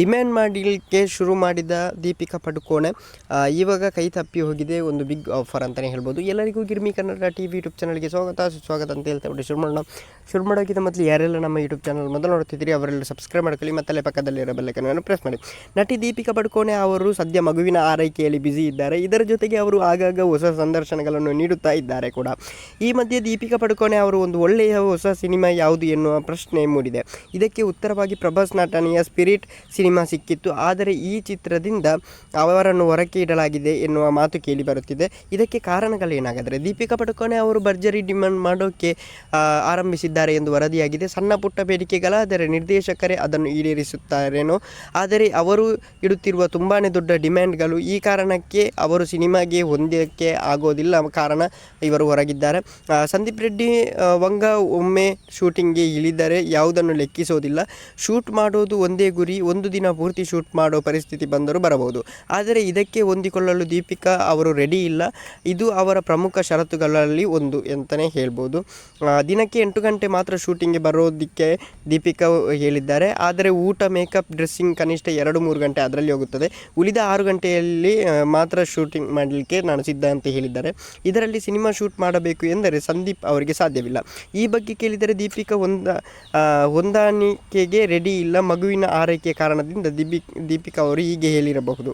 Demand ಮಾಡಲಿಕ್ಕೆ ಶುರು ಮಾಡಿದ ದೀಪಿಕಾ ಪಡುಕೋಣೆ ಇವಾಗ ಕೈ ತಪ್ಪಿ ಹೋಗಿದೆ, ಒಂದು ಬಿಗ್ ಆಫರ್ ಅಂತಲೇ ಹೇಳ್ಬೋದು. ಎಲ್ಲರಿಗೂ Girmi Kannada T V YouTube ಚಾನಲ್ಗೆ ಸ್ವಾಗತ. ಸುಸ್ವಾಗತ ಅಂತ ಹೇಳ್ತಾ ಬಿಟ್ಟು ಶುರು ಮಾಡೋಣ ಶುರು ಮಾಡೋಕ್ಕಿಂತ ಮೊದಲು ಯಾರೆಲ್ಲ ನಮ್ಮ ಯೂಟ್ಯೂಬ್ ಚಾನಲ್ ಮೊದಲು ನೋಡ್ತಿದ್ದೀರಿ ಅವರೆಲ್ಲ ಸಬ್ಸ್ಕ್ರೈಬ್ ಮಾಡ್ಕೊಳ್ಳಿ ಮತ್ತಲ್ಲೇ ಪಕ್ಕದಲ್ಲಿರೋ ಬೆಲ್ಲೈಕನ್ನು ಪ್ರೆಸ್ ಮಾಡಿ. ನಟಿ ದೀಪಿಕಾ ಪಡುಕೋಣೆ ಅವರು ಸದ್ಯ ಮಗುವಿನ ಆರೈಕೆಯಲ್ಲಿ ಬ್ಯುಸಿ ಇದ್ದಾರೆ. ಇದರ ಜೊತೆಗೆ ಅವರು ಆಗಾಗ ಹೊಸ ಸಂದರ್ಶನಗಳನ್ನು ನೀಡುತ್ತಾ ಇದ್ದಾರೆ ಕೂಡ. ಈ ಮಧ್ಯೆ ದೀಪಿಕಾ ಪಡುಕೋಣೆ ಅವರು ಒಂದು ಒಳ್ಳೆಯ ಹೊಸ ಸಿನಿಮಾ ಯಾವುದು ಎನ್ನುವ ಪ್ರಶ್ನೆ ಮೂಡಿದೆ. ಇದಕ್ಕೆ ಉತ್ತರವಾಗಿ ಪ್ರಭಾಸ್ ನಟನೆಯ ಸ್ಪಿರಿಟ್ ಸಿನಿಮಾ ಸಿಕ್ಕಿತ್ತು. ಆದರೆ ಈ ಚಿತ್ರದಿಂದ ಅವರನ್ನು ಹೊರಕ್ಕೆ ಇಡಲಾಗಿದೆ ಎನ್ನುವ ಮಾತು ಕೇಳಿ ಬರುತ್ತಿದೆ. ಇದಕ್ಕೆ ಕಾರಣಗಳೇನಾಗಾದರೆ ದೀಪಿಕಾ ಪಡುಕೋಣೆ ಅವರು ಭರ್ಜರಿ ಡಿಮಾಂಡ್ ಮಾಡೋಕ್ಕೆ ಆರಂಭಿಸಿದ್ದಾರೆ ಎಂದು ವರದಿಯಾಗಿದೆ. ಸಣ್ಣ ಪುಟ್ಟ ಬೇಡಿಕೆಗಳಾದರೆ ನಿರ್ದೇಶಕರೇ ಅದನ್ನು ಈಡೇರಿಸುತ್ತಾರೇನೋ. ಆದರೆ ಅವರು ಇಡುತ್ತಿರುವ ತುಂಬಾ ದೊಡ್ಡ ಡಿಮ್ಯಾಂಡ್ಗಳು ಈ ಕಾರಣಕ್ಕೆ ಅವರು ಸಿನಿಮಾಗೆ ಹೊಂದಕ್ಕೆ ಆಗೋದಿಲ್ಲ ಕಾರಣ ಇವರು ಹೊರಗಿದ್ದಾರೆ. ಸಂದೀಪ್ ರೆಡ್ಡಿ ವಂಗ ಒಮ್ಮೆ ಶೂಟಿಂಗ್ಗೆ ಇಳಿದರೆ ಯಾವುದನ್ನು ಲೆಕ್ಕಿಸೋದಿಲ್ಲ. ಶೂಟ್ ಮಾಡೋದು ಒಂದೇ ಗುರಿ, ಒಂದು ದಿನ ಪೂರ್ತಿ ಶೂಟ್ ಮಾಡೋ ಪರಿಸ್ಥಿತಿ ಬಂದರೂ ಬರಬಹುದು. ಆದರೆ ಇದಕ್ಕೆ ಹೊಂದಿಕೊಳ್ಳಲು ದೀಪಿಕಾ ಅವರು ರೆಡಿ ಇಲ್ಲ. ಇದು ಅವರ ಪ್ರಮುಖ ಷರತ್ತುಗಳಲ್ಲಿ ಒಂದು ಅಂತಲೇ ಹೇಳ್ಬೋದು. ದಿನಕ್ಕೆ ಎಂಟು ಗಂಟೆ ಮಾತ್ರ ಶೂಟಿಂಗ್ಗೆ ಬರೋದಕ್ಕೆ ದೀಪಿಕಾ ಹೇಳಿದ್ದಾರೆ. ಆದರೆ ಊಟ ಮೇಕಪ್ ಡ್ರೆಸ್ಸಿಂಗ್ ಕನಿಷ್ಠ ಎರಡು ಮೂರು ಗಂಟೆ ಅದರಲ್ಲಿ ಹೋಗುತ್ತದೆ. ಉಳಿದ ಆರು ಗಂಟೆಯಲ್ಲಿ ಮಾತ್ರ ಶೂಟಿಂಗ್ ಮಾಡಲಿಕ್ಕೆ ನಾನು ಸಿದ್ಧ ಅಂತ ಹೇಳಿದ್ದಾರೆ. ಇದರಲ್ಲಿ ಸಿನಿಮಾ ಶೂಟ್ ಮಾಡಬೇಕು ಎಂದರೆ ಸಂದೀಪ್ ಅವರಿಗೆ ಸಾಧ್ಯವಿಲ್ಲ. ಈ ಬಗ್ಗೆ ಕೇಳಿದರೆ ದೀಪಿಕಾ ಹೊಂದ ಹೊಂದಾಣಿಕೆಗೆ ರೆಡಿ ಇಲ್ಲ. ಮಗುವಿನ ಆರೈಕೆ ಕಾರಣದಿಂದ ದೀಪಿ ದೀಪಿಕಾ ಅವರು ಹೀಗೆ ಹೇಳಿರಬಹುದು.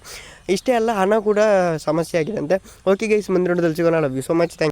ಇಷ್ಟೇ ಅಲ್ಲ, ಹಣ ಕೂಡ ಸಮಸ್ಯೆ ಆಗಿದೆ ಅಂತೆ. ಓಕೆ ಗೈಸ್ ಮುಂದಿನ ಸಿಗೋಣ. Love you so much thank